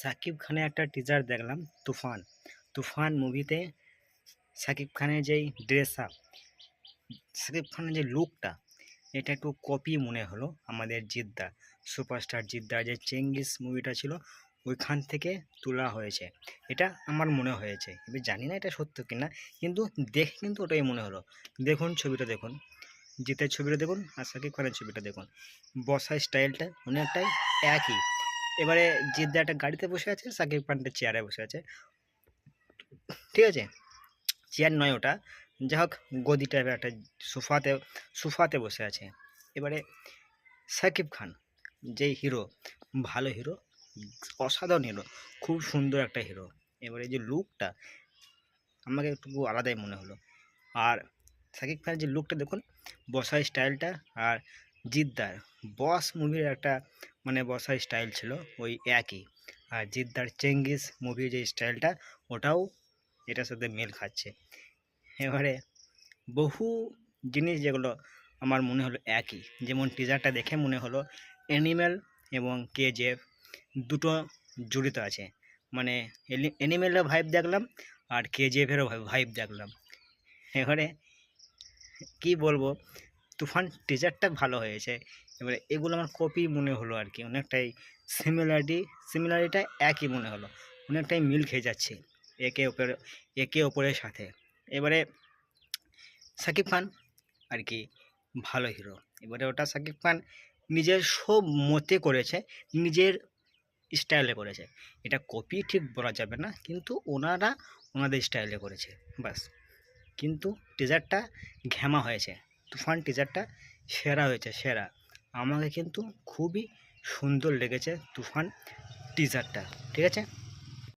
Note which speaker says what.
Speaker 1: সাকিব খানের একটা টিজার দেখলাম, তুফান। তুফান মুভিতে সাকিব খানের যেই ড্রেস আপ সাকিব খানের যে লুকটা এটা একটু কপি মনে হলো আমাদের জিদ্দা সুপারস্টার জিদ্দার যে চেঙ্গিস মুভিটা ছিল, ওইখান থেকে তোলা হয়েছে। এটা আমার মনে হয়েছে। এবার জানি না এটা সত্য কিনা, কিন্তু দেখে কিন্তু ওটাই মনে হলো। দেখুন ছবিটা দেখুন, জিতের ছবিটা দেখুন আর সাকিব খানের ছবিটা দেখুন। বসার স্টাইলটা অনেকটাই একই। এবারে জিদ্দা একটা গাড়িতে বসে আছে, সাকিব খানটা চেয়ারে বসে আছে। ঠিক আছে? চেয়ার নয় ওটা। যা হোক, গদি টাইপের একটা সোফাতে সোফাতে বসে আছে। এবারে সাকিব খান যেই হিরো ভালো হিরো অসাধারণ হিরো খুব সুন্দর একটা হিরো এবারে যে লুকটা আমাকে একটু আলাদাই মনে হলো। আর সাকিব খানের যে লুকটা দেখুন, বসার স্টাইলটা আর জিদ্দার বস মুভির একটা মানে বসার স্টাইল ছিল ওই একই। আর জিদ্দার চেঙ্গিস মুভির যে স্টাইলটা ওটাও এটার সাথে মেল খাচ্ছে। এবারে বহু জিনিস যেগুলো আমার মনে হলো একই, যেমন টিজারটা দেখে মনে হলো অ্যানিম্যাল এবং কেজিএফ দুটো জড়িত আছে। মানে অ্যানিম্যালের ভাইব দেখলাম আর কে কেজিএফেরও ভাইব দেখলাম। এবারে কি বলব তুফান টিজারটা ভালো হয়েছে। এবারে এগুলো আমার কপি মনে হলো আর কি, অনেকটাই সিমিলারিটি সিমিলারিটা একই মনে হলো, অনেকটাই মিল খেয়ে যাচ্ছে একে ওপরে, একে অপরের সাথে। এবারে সাকিব খান আর কি ভালো হিরো এবারে ওটা সাকিব খান নিজের সব মতে করেছে, নিজের স্টাইলে করেছে। এটা কপি ঠিক বলা যাবে না, কিন্তু ওনারা ওনাদের স্টাইলে করেছে বাস কিন্তু টিজারটা ঘ্যামা হয়েছে। তুফান টিজারটা সেরা হয়েছে সেরা। আমাকে কিন্তু খুবই সুন্দর লেগেছে তুফান টিজারটা ঠিক আছে?